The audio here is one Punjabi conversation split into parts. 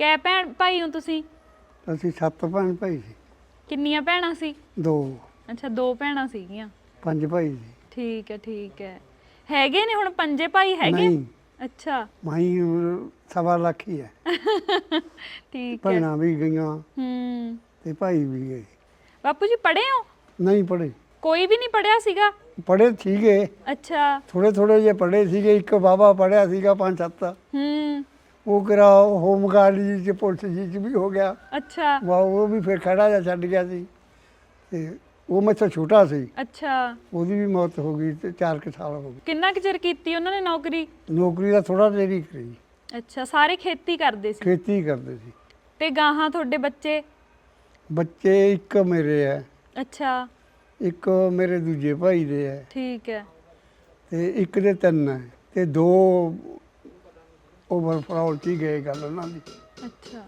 ਕੈ ਭੈਣ ਭਾਈ ਹੋ ਤੁਸੀਂ? ਅਸੀਂ ਸੱਤ ਭੈਣ ਭਾਈ ਸੀ। ਕਿੰਨੀਆਂ ਭੈਣਾਂ ਸੀ? ਦੋ। ਅੱਛਾ ਦੋ ਭੈਣਾਂ ਸੀਗੀਆਂ। ਪੰਜ ਭਾਈ ਸੀ। ਠੀਕ ਹੈ ਠੀਕ ਹੈ। ਹੈਗੇ ਨੇ ਹੁਣ ਪੰਜੇ ਭਾਈ ਹੈਗੇ? ਨਹੀਂ। ਅੱਛਾ। ਮਾਈ ਸਵਾ ਲੱਖ ਹੀ ਹੈ। ਠੀਕ ਹੈ। ਭੈਣਾਂ ਵੀ ਗਈਆਂ ਹੂੰ। ਤੇ ਭਾਈ ਵੀ ਗਏ। ਬਾਪੂ ਜੀ ਪੜ੍ਹੇ ਹੋ? ਨਹੀਂ ਪੜੇ ਕੋਈ ਵੀ ਨਹੀਂ ਪੜਿਆ ਸੀਗਾ? ਪੜੇ ਸੀਗੇ। ਅੱਛਾ। ਥੋੜੇ ਥੋੜੇ ਜੇ ਪੜੇ ਸੀਗੇ। ਇੱਕ ਬਾਬਾ ਪੜਿਆ ਸੀਗਾ ਪੰਜ ਸੱਤ ਹੂੰ। ਉਹ ਕਰਾ ਹੋਮ ਗਾਰਡ ਜੀ ਚ ਪੁਲਿਸ ਜੀ ਚ ਵੀ ਹੋ ਗਿਆ। ਅੱਛਾ। ਵਾ ਉਹ ਵੀ ਫਿਰ ਖੜਾ ਜਾ ਛੱਡ ਗਿਆ ਸੀ। ਤੇ ਉਹ ਮੈਥੋਂ ਛੋਟਾ ਸੀ। ਅੱਛਾ। ਉਹਦੀ ਵੀ ਮੌਤ ਹੋ ਗਈ ਤੇ 4 ਕੁ ਸਾਲ ਹੋ ਗਏ। ਕਿੰਨਾ ਕੁ ਚਿਰ ਕੀਤੀ ਉਹਨਾਂ ਨੇ ਨੌਕਰੀ? ਨੌਕਰੀ ਦਾ ਥੋੜਾ ਦੇਰੀ ਕਰੀ। ਅੱਛਾ ਸਾਰੇ ਖੇਤੀ ਕਰਦੇ ਸੀ? ਖੇਤੀ ਕਰਦੇ ਸੀ। ਤੇ ਗਾਹਾਂ ਤੁਹਾਡੇ ਬੱਚੇ? ਬੱਚੇ ਇੱਕ ਮੇਰੇ ਹੈ। ਅੱਛਾ। ਇੱਕ ਮੇਰੇ ਦੂਜੇ ਭਾਈ ਦੇ ਹੈ। ਠੀਕ ਹੈ। ਤੇ ਇੱਕ ਦੇ ਤਿੰਨ ਹੈ। ਤੇ ਦੋ ਓਵਰਫਲਾਉ ਚ ਹੀ ਗਏ ਗੱਲ ਉਹਨਾਂ ਦੀ। ਅੱਛਾ।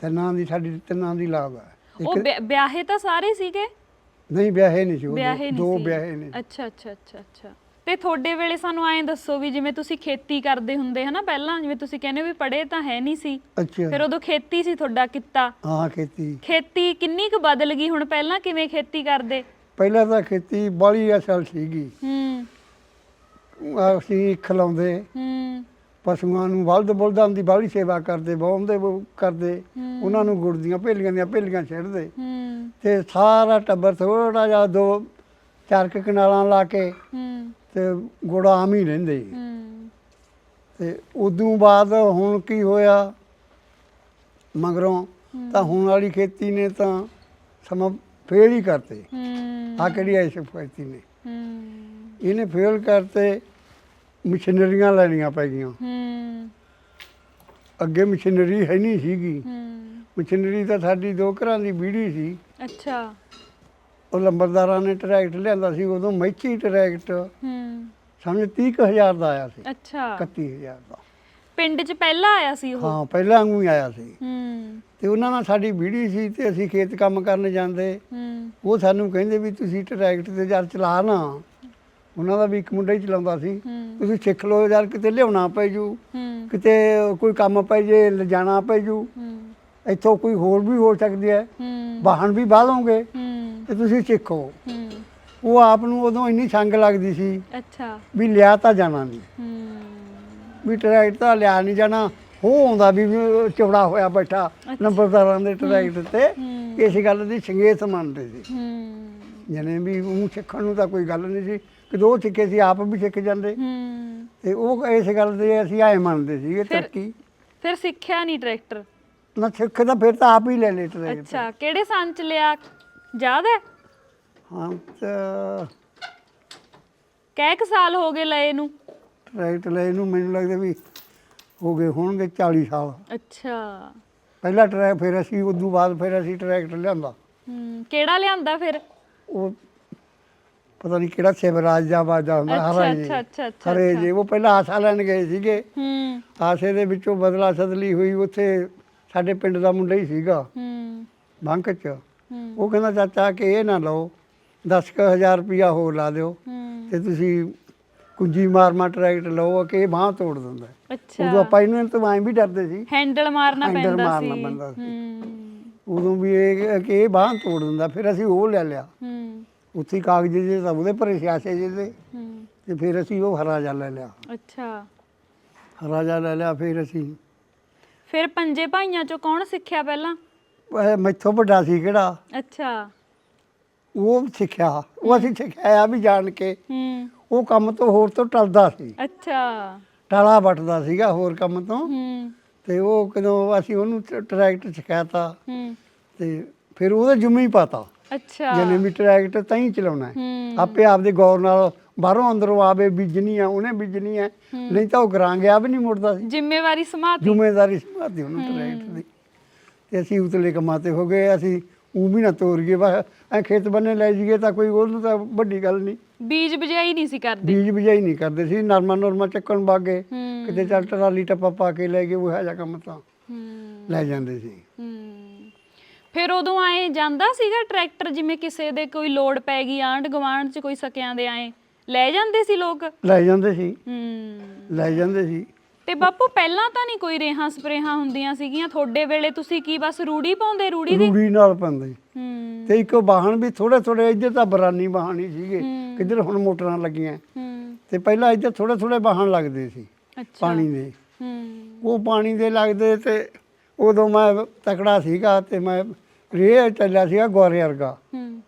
ਤਿੰਨਾਂ ਦੀ ਸਾਡੀ ਤਿੰਨਾਂ ਦੀ ਲਾਭ ਹੈ ਉਹ ਇੱਕ ਵਿਆਹੇ ਤਾਂ ਸਾਰੇ ਸੀਗੇ? ਨਹੀਂ ਵਿਆਹੇ ਨਹੀਂ ਸੀ ਉਹ ਵਿਆਹੇ ਦੋ- ਨਹੀਂ ਦੋ ਸੀ। ਵਿਆਹੇ ਨੇ। ਅੱਛਾ ਅੱਛਾ ਅੱਛਾ ਅੱਛਾ। ਤੇ ਤੁਹਾਡੇ ਵੇਲੇ ਸਾਨੂੰ ਐਂ ਦੱਸੋ ਵੀ ਜਿਵੇਂ ਤੁਸੀਂ ਖੇਤੀ ਕਰਦੇ ਹੁੰਦੇ ਹਨਾ ਪਹਿਲਾਂ ਜਿਵੇਂ ਤੁਸੀਂ ਕਹਿੰਦੇ ਹੋ ਵੀ ਪੜ੍ਹੇ ਤਾਂ ਹੈ ਨਹੀਂ ਸੀ। ਫਿਰ ਅੱਛਾ ਉਦੋਂ ਖੇਤੀ ਸੀ ਤੁਹਾਡਾ ਕਿੱਤਾ? ਹਾਂ ਖੇਤੀ। ਖੇਤੀ ਕਿੰਨੀ ਕੁ ਬਦਲ ਗਈ ਹੁਣ ਪਹਿਲਾਂ ਕਿਵੇਂ ਖੇਤੀ ਕਰਦੇ? ਪਹਿਲਾਂ ਤਾਂ ਖੇਤੀ ਬਾਲੀ ਅਸਲ ਸੀਗੀ। ਹੂੰ। ਅਸੀਂ ਖਲਾਉਂਦੇ। ਹੂੰ। ਪਸ਼ੂਆਂ ਨੂੰ ਬਲਦ ਬੁਲਦਾਂ ਦੀ ਬਾਲੀ ਸੇਵਾ ਕਰਦੇ ਬਹੁੰਦੇ ਕਰਦੇ। ਉਹਨਾਂ ਨੂੰ ਗੁੜ ਦੀਆਂ ਭੇਲੀਆਂ ਦੀਆਂ ਭੇਲੀਆਂ ਛੱਡਦੇ ਹੂੰ। ਤੇ ਸਾਰਾ ਟੱਬਰ ਥੋੜਾ ਜਿਹਾ ਦੋ ਚਾਰ ਕੁ ਕਨਾਲਾਂ ਲਾ ਕੇ ਤੇ ਗੁੜ ਆਮ ਹੀ ਰਹਿੰਦੇ। ਤੇ ਉਦੋਂ ਬਾਅਦ ਹੁਣ ਕੀ ਹੋਇਆ? ਮਗਰੋਂ ਤਾਂ ਹੁਣ ਵਾਲੀ ਖੇਤੀ ਨੇ ਤਾਂ ਸਮਾਂ ਫੇਲ ਹੀ ਕਰਤੇ। ਆ ਕਿਹੜੀ ਐਸੀ ਖੇਤੀ ਨੇ? ਇਹਨੇ ਫੇਲ ਕਰਤੇ ਮਸ਼ੀਨਰੀਆਂ ਲੈਣੀਆਂ ਪੈ ਗਈਆਂ। ਹੂੰ। ਅੱਗੇ ਮਸ਼ੀਨਰੀ ਹੈ ਨਹੀਂ ਸੀਗੀ। ਹੂੰ। ਮਸ਼ੀਨਰੀ ਤਾਂ ਸਾਡੀ ਦੋ ਘਰਾਂ ਦੀ ਬੀੜੀ ਸੀ। ਅੱਛਾ। ਉਹ ਲੰਬਰਦਾਰਾਂ ਨੇ ਟਰੈਕਟ ਲਿਆਂਦਾ ਸੀ ਉਦੋਂ ਮੈਚੀ ਟਰੈਕਟ ਹੂੰ। ਸਮਝ 30000 ਦਾ ਆਇਆ ਸੀ। ਅੱਛਾ। 31000 ਦਾ। ਪਿੰਡ 'ਚ ਪਹਿਲਾਂ ਆਇਆ ਸੀ ਉਹ? ਹਾਂ ਪਹਿਲਾਂ ਵਾਂਗੂ ਹੀ ਆਇਆ ਸੀ। ਹੂੰ। ਤੇ ਉਹਨਾਂ ਨਾਲ ਸਾਡੀ ਬੀੜੀ ਸੀ ਤੇ ਅਸੀਂ ਖੇਤ ਕੰਮ ਕਰਨ ਜਾਂਦੇ। ਹੂੰ। ਉਹ ਸਾਨੂੰ ਕਹਿੰਦੇ ਵੀ ਤੁਸੀਂ ਟਰੈਕਟ ਤੇ ਯਾਰ ਚਲਾ ਨਾ ਉਹਨਾਂ ਦਾ ਵੀ ਇੱਕ ਮੁੰਡਾ ਹੀ ਚਲਾਉਂਦਾ ਸੀ। ਤੁਸੀਂ ਸਿੱਖ ਲਓ ਯਾਰ ਕਿਤੇ ਲਿਆਉਣਾ ਪੈ ਜੂ। ਕਿਤੇ ਕੋਈ ਕੰਮ ਪੈ ਜੇ ਲਿਜਾਣਾ ਪੈ ਜੂ। ਇੱਥੋਂ ਕੋਈ ਹੋਰ ਵੀ ਹੋ ਸਕਦੀ ਹੈ। ਵਾਹਣ ਵੀ ਬਾਹ ਲਓਗੇ। ਤੇ ਤੁਸੀਂ ਸਿੱਖੋ ਉਹ ਆਪ ਨੂੰ ਉਦੋਂ ਇੰਨੀ ਸੰਗ ਲੱਗਦੀ ਸੀ ਅੱਛਾ। ਵੀ ਲਿਆ ਤਾਂ ਜਾਣਾ ਨਹੀਂ। ਵੀ ਟਰੈਕਟ ਤਾਂ ਲਿਆ ਨਹੀਂ ਜਾਣਾ। ਹੋ ਆਉਂਦਾ ਵੀ ਚੌੜਾ ਹੋਇਆ ਬੈਠਾ ਨੰਬਰਦਾਰਾਂ ਦੇ ਟਰੈਕਟ ਤੇ। ਇਸ ਗੱਲ ਦੀ ਸੰਗੇਤ ਮੰਨਦੇ ਸੀ। ਜਨੇ ਵੀ ਉਹ ਸਿੱਖਣ ਨੂੰ ਤਾਂ ਕੋਈ ਗੱਲ ਨਹੀਂ ਸੀ। ਕਿ ਦੋ ਸਿੱਖੇ ਸੀ ਆਪ ਵੀ ਸਿੱਖ ਜਾਂਦੇ। ਹੂੰ। ਤੇ ਉਹ ਇਸ ਗੱਲ ਦੇ ਅਸੀਂ ਆਏ ਮੰਨਦੇ ਸੀਗੇ ਫਿਰ- ਤਰੱਕੀ। ਫਿਰ ਸਿੱਖਿਆ ਨਹੀਂ ਟਰੈਕਟਰ ਨਾ ਸਿੱਖ ਤਾਂ ਫਿਰ ਤਾਂ ਆਪ ਹੀ ਲੈ ਲਏ ਟਰੈਕਟ ਅੱਛਾ ਕਿਹੜੇ ਸੰਨ ਚ ਲਿਆ? ਯਾਦ ਹੈ? ਹਾਂ ਤਾਂ ਕੈ ਕੁ ਸਾਲ ਹੋ ਗਏ ਲਏ ਨੂੰ? ਟਰੈਕਟ ਲੈ ਨੂੰ ਮੈਨੂੰ ਲੱਗਦਾ ਵੀ ਹੋ ਗਏ ਹੋਣਗੇ 40 ਸਾਲ। ਅੱਛਾ। ਪਹਿਲਾ ਟਰੈਕ ਫਿਰ ਅਸੀਂ ਉਦੋਂ ਬਾਅਦ ਫਿਰ ਅਸੀਂ ਟਰੈਕਟ ਲਿਆਂਦਾ। ਹੂੰ ਕਿਹੜਾ ਲਿਆਂਦਾ ਫਿਰ? ਉਹ ਪਤਾ ਨਹੀਂ ਕਿਹੜਾ ਸਿਵਰਾਜ ਦਾ ਬਾਜਾ ਹੁੰਦਾ ਹਰਾ ਜੀ ਅੱਛਾ, ਅੱਛਾ, ਅੱਛਾ, ਹਰੇ ਅੱਛਾ। ਜੀ ਉਹ ਪਹਿਲਾਂ ਆਸਾ ਲੈਣ ਗਏ ਸੀਗੇ। ਹੂੰ। ਆਸੇ ਦੇ ਵਿੱਚੋਂ ਬਦਲਾ ਸਦਲੀ ਹੋਈ ਉੱਥੇ ਸਾਡੇ ਪਿੰਡ ਦਾ ਮੁੰਡਾ ਹੀ ਸੀਗਾ ਹੂੰ। ਬੰਕ ਚ। ਹੂੰ। ਉਹ ਕਹਿੰਦਾ ਚਾਚਾ ਕਿ ਇਹ ਨਾ ਲਓ 10000 ਰੁਪਿਆ ਹੋਰ ਲਾ ਦਿਓ ਹੂੰ। ਤੇ ਤੁਸੀਂ ਕੁੰਜੀ ਮਾਰ ਮਾਰ ਟਰੈਕਟ ਲਓ ਕਿ ਇਹ ਬਾਹ ਤੋੜ ਦਿੰਦਾ। ਉਦੋਂ ਆਪਾਂ ਇਹਨਾਂ ਤੋਂ ਐਂ ਵੀ ਡਰਦੇ ਸੀ। ਹੈਂਡਲ ਮਾਰਨਾ ਹੈਂਡਲ ਪੈਂਦਾ ਮਾਰਨਾ ਸੀ। ਪੈਂਦਾ ਸੀ। ਹੂੰ। ਉਦੋਂ ਵੀ ਇਹ ਕਿ ਇਹ ਬਾਹ ਤੋੜ ਦਿੰਦਾ ਫਿਰ ਅਸੀਂ ਉਹ ਲੈ ਲਿਆ। ਹੂੰ। ਉੱਥੇ ਹੀ ਕਾਗਜ਼ ਜੇ ਤਾਂ ਉਹਦੇ ਭਰੇ ਸਿਆਸੇ ਜਿਹੇ ਹੂੰ। ਤੇ ਫਿਰ ਅਸੀਂ ਉਹ ਹਰਾ ਜਾ ਲੈ ਲਿਆ। ਅੱਛਾ। ਹਰਾ ਜਾ ਲੈ ਲਿਆ ਫਿਰ ਅਸੀਂ ਫਿਰ ਪੰਜੇ ਭਾਈਆਂ ਚੋਂ ਕੌਣ ਸਿੱਖਿਆ ਪਹਿਲਾਂ? ਇਹ ਮੈਥੋਂ ਵੱਡਾ ਸੀ ਕਿਹੜਾ? ਅੱਛਾ। ਉਹ ਸਿੱਖਿਆ। ਉਹ ਅਸੀਂ ਸਿਖਾਇਆ ਵੀ ਜਾਣ ਕੇ। ਹੂੰ। ਉਹ ਕੰਮ ਤੋਂ ਹੋਰ ਤੋਂ ਟਲਦਾ ਸੀ। ਅੱਛਾ। ਟਾਲਾ ਵੱਟਦਾ ਸੀਗਾ ਹੋਰ ਕੰਮ ਤੋਂ। ਹੂੰ। ਤੇ ਉਹ ਕਦੋਂ ਅਸੀਂ ਉਹਨੂੰ ਟ- ਟਰੈਕਟ ਸਿਖਾਤਾ ਹੂੰ। ਤੇ ਫਿਰ ਉਹਦੇ ਜੁਮੇ ਪਾਤਾ। ਅੱਛਾ। ਜਿਹਨੇ ਵੀ ਟਰੈਕਟ ਤਾਂ ਹੀ ਚਲਾਉਣਾ ਹੈ। ਆਪੇ ਆਪਦੇ ਗੌਰ ਨਾਲ ਬਾਹਰੋਂ ਅੰਦਰੋਂ ਆਵੇ ਬੀਜਣੀ ਆ ਉਹਨੇ ਬੀਜਣੀ ਹੈ। ਨਹੀਂ ਤਾਂ ਉਹ ਗਰਾਂ ਗਿਆ ਵੀ ਨਹੀਂ ਮੁੜਦਾ ਸੀ। ਜ਼ਿੰਮੇਵਾਰੀ ਸਮਾਤੀ ਜ਼ਿੰਮੇਵਾਰੀ ਸੰਭਾਲਦੀ ਉਹਨੂੰ ਟਰੈਕਟ ਦੀ। ਤੇ ਅਸੀਂ ਉਤਲੇ ਕਮਾਤੇ ਹੋ ਗਏ ਅਸੀਂ ਉਹ ਵੀ ਨਾ ਤੋਰ ਗਏ ਵਾ ਐ ਖੇਤ ਬੰਨੇ ਲੈ ਜੀਏ ਤਾਂ ਕੋਈ ਉਹਨੂੰ ਤਾਂ ਵੱਡੀ ਗੱਲ ਨਹੀਂ। ਬੀਜ ਬਜਾਈ ਨਹੀਂ ਸੀ ਕਰਦੇ। ਬੀਜ ਬਿਜਾਈ ਨਹੀਂ ਕਰਦੇ ਸੀ ਨਰਮਾ ਨਰਮਾ ਚੱਕਣ ਬਾਗੇ ਕਿਤੇ ਚੱਲ ਟਰਾਲੀ ਟੱਪਾ ਪਾ ਕੇ ਲੈ ਗਏ ਉਹ ਜਿਹਾ ਕੰਮ ਤਾਂ ਲੈ ਜਾਂਦੇ ਸੀ। ਫਿਰ ਉਦੋਂ ਆਏ ਜਾਂਦਾ ਸੀਗਾ ਟਰੈਕਟਰ ਜਿਵੇਂ ਕਿਸੇ ਦੇ ਕੋਈ ਲੋਡ ਪੈ ਗਈ ਆਂਢ ਗੁਆਂਢ ਚ ਕੋਈ ਸਕਿਆਂ ਦੇ ਆਏ। ਲੈ ਜਾਂਦੇ ਸੀ ਲੋਕ? ਲੈ ਜਾਂਦੇ ਸੀ। ਹੂੰ। ਲੈ ਜਾਂਦੇ ਸੀ। ਤੇ ਬਾਪੂ ਪਹਿਲਾਂ ਤਾਂ ਨਹੀਂ ਕੋਈ ਰੇਹਾਂ ਸਪਰੇਹਾਂ ਹੁੰਦੀਆਂ ਸੀਗੀਆਂ? ਤੁਹਾਡੇ ਵੇਲੇ ਤੁਸੀਂ ਕੀ ਬਸ ਰੂੜੀ ਪਾਉਂਦੇ ਰੂੜੀ ਦੀ? ਰੂੜੀ ਨਾਲ ਪੈਂਦੇ ਹੂੰ। ਤੇ ਇੱਕ ਵਾਹਣ ਵੀ ਥੋੜੇ ਥੋੜੇ ਇੱਧਰ ਤਾਂ ਬਰਾਨੀ ਵਾਹਣ ਹੀ ਸੀਗੇ। ਹੂੰ। ਕਿੱਧਰ ਹੁਣ ਮੋਟਰਾਂ ਲੱਗੀਆਂ। ਹੂੰ। ਤੇ ਪਹਿਲਾਂ ਇੱਧਰ ਥੋੜੇ ਥੋੜੇ ਵਾਹਣ ਲੱਗਦੇ ਸੀ। ਅੱਛਾ। ਪਾਣੀ ਦੇ। ਹੂੰ। ਉਹ ਪਾਣੀ ਦੇ ਲੱਗਦੇ ਤੇ ਉਦੋਂ ਮੈਂ ਤਕੜਾ ਸੀਗਾ ਤੇ ਮੈਂ ਰੇਹ ਚੱਲਿਆ ਸੀਗਾ ਗੋਰੇ ਵਰਗਾ। ਹੂੰ।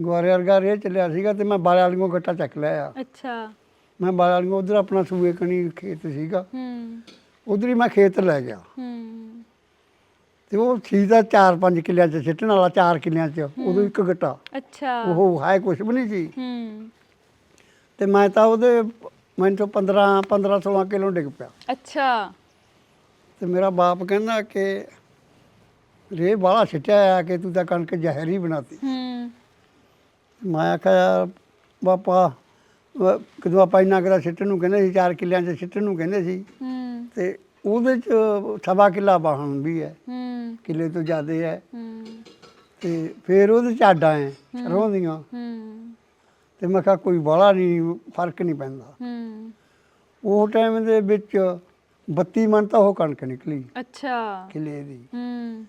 ਗੋਰੇ ਵਰਗਾ ਰੇਹ ਚੱਲਿਆ ਸੀਗਾ ਤੇ ਮੈਂ ਬਾਲੇ ਵਾਲੀਆਂ ਗੱਟਾ ਚੱਕ ਲਿਆ ਅੱਛਾ। ਮੈਂ ਬਾਲੇ ਵਾਲੀਆਂ ਉਧਰ ਆਪਣਾ ਸੂਏ ਕਣੀ ਖੇਤ ਸੀਗਾ। ਹੂੰ। ਉਧਰ ਹੀ ਮੈਂ ਖੇਤ ਲੈ ਗਿਆ। ਹੂੰ। ਤੇ ਉਹ ਸੀ ਤਾਂ 4-5 ਕਿੱਲਿਆਂ ਚ ਸਿੱਟਣ ਵਾਲਾ 4 ਕਿੱਲਿਆਂ ਚ ਉਦੋਂ ਇੱਕ ਗੱਟਾ। ਅੱਛਾ। ਉਹ ਹੈ ਕੁਛ ਵੀ ਨਹੀਂ ਸੀ। ਹੂੰ। ਤੇ ਮੈਂ ਤਾਂ ਉਹਦੇ ਮੈਨੂੰ ਤੋਂ 15 15 16 ਕਿਲੋ ਡਿੱਗ ਪਿਆ। ਅੱਛਾ। ਤੇ ਮੇਰਾ ਬਾਪ ਕਹਿੰਦਾ ਕਿ ਰੇ ਬਾਲਾ ਸਿੱਟਿਆ ਆ ਕਿ ਤੂੰ ਤਾਂ ਕਣਕ ਜ਼ਹਿਰ ਹੀ ਬਣਾਤੀ। ਹੂੰ। ਮੈਂ ਆਖਿਆ ਬਾਪਾ ਕਦੋਂ ਆਪਾਂ ਇੰਨਾ ਕਰਾ ਸਿੱਟਣ ਨੂੰ ਕਹਿੰਦੇ ਸੀ 4 ਕਿੱਲਿਆਂ 'ਚ ਸਿੱਟਣ ਨੂੰ ਕਹਿੰਦੇ ਸੀ ਹੂੰ। ਤੇ ਉਹਦੇ 'ਚ ਸਵਾ ਕਿੱਲਾ ਬਾਹਣ ਵੀ ਹੈ। ਹੂੰ। ਕਿੱਲੇ ਤੋਂ ਜ਼ਿਆਦੇ ਹੈ। ਹੂੰ। ਤੇ ਫਿਰ ਉਹਦੇ 'ਚ ਹੈ ਸਰੋਂ ਦੀਆਂ ਹੂੰ। ਤੇ ਮੈਂ ਕਿਹਾ ਕੋਈ ਬਾਲਾ ਨਹੀਂ ਫ਼ਰਕ ਨਹੀਂ ਪੈਂਦਾ। ਹੂੰ। ਉਹ ਟਾਈਮ ਦੇ ਵਿੱਚ 32 ਮਣ ਤਾਂ ਉਹ ਕਣਕ ਨਿਕਲੀ ਅੱਛਾ। ਕਿੱਲੇ ਦੀ। ਹੂੰ।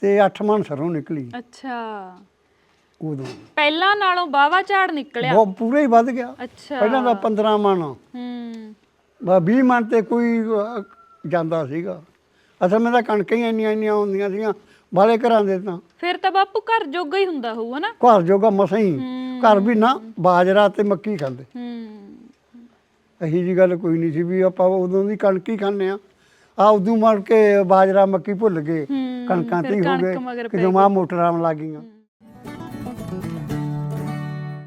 ਤੇ 8 ਮਣ ਸਰੋਂ ਨਿਕਲੀ। ਅੱਛਾ। ਉਦੋਂ। ਪਹਿਲਾਂ ਨਾਲੋਂ ਬਾਵਾ ਝਾੜ ਨਿਕਲਿਆ? ਉਹ ਪੂਰਾ ਹੀ ਵੱਧ ਗਿਆ। ਅੱਛਾ। ਪਹਿਲਾਂ ਤਾਂ 15 ਮਣ। ਹੂੰ। ਬਾ 20 ਮਣ ਤੇ ਕੋਈ ਅਹ, ਜਾਂਦਾ ਸੀਗਾ। ਅਸਲ ਵਿੱਚ ਤਾਂ ਕਣਕਾਂ ਹੀ ਇੰਨੀਆਂ ਇੰਨੀਆਂ ਹੁੰਦੀਆਂ ਸੀਗੀਆਂ ਬਾਲੇ ਘਰਾਂ ਦੇ ਤਾਂ। ਫਿਰ ਤਾਂ ਬਾਪੂ ਘਰ ਜੋਗਾ ਹੀ ਹੁੰਦਾ ਹੋਊ ਹਨਾ? ਘਰ ਜੋਗਾ ਮਸਾਂ ਹੂੰ। ਘਰ ਵੀ ਨਾ ਬਾਜਰਾ ਤੇ ਮੱਕੀ ਖਾਂਦੇ। ਹੂੰ। ਇਹੀ ਜੀ ਗੱਲ ਕੋਈ ਨਹੀਂ ਸੀ ਵੀ ਆਪਾਂ ਉਦੋਂ ਦੀ ਕਣਕ ਹੀ ਖਾਂਦੇ ਆ ਆ ਉਦੋਂ ਮੜ ਕੇ ਬਾਜਰਾ ਮੱਕੀ ਭੁੱਲ ਗਏ। ਹੂੰ, ਕਣਕਾਂ ਤੇ ਫਿਰ ਹੀ ਹੋ ਕਣਕ ਗਏ। ਮਗਰ ਕਿ ਪੈ ਜਮਾ ਮੋਟਰਾਂ ਲੱਗ ਗਈਆਂ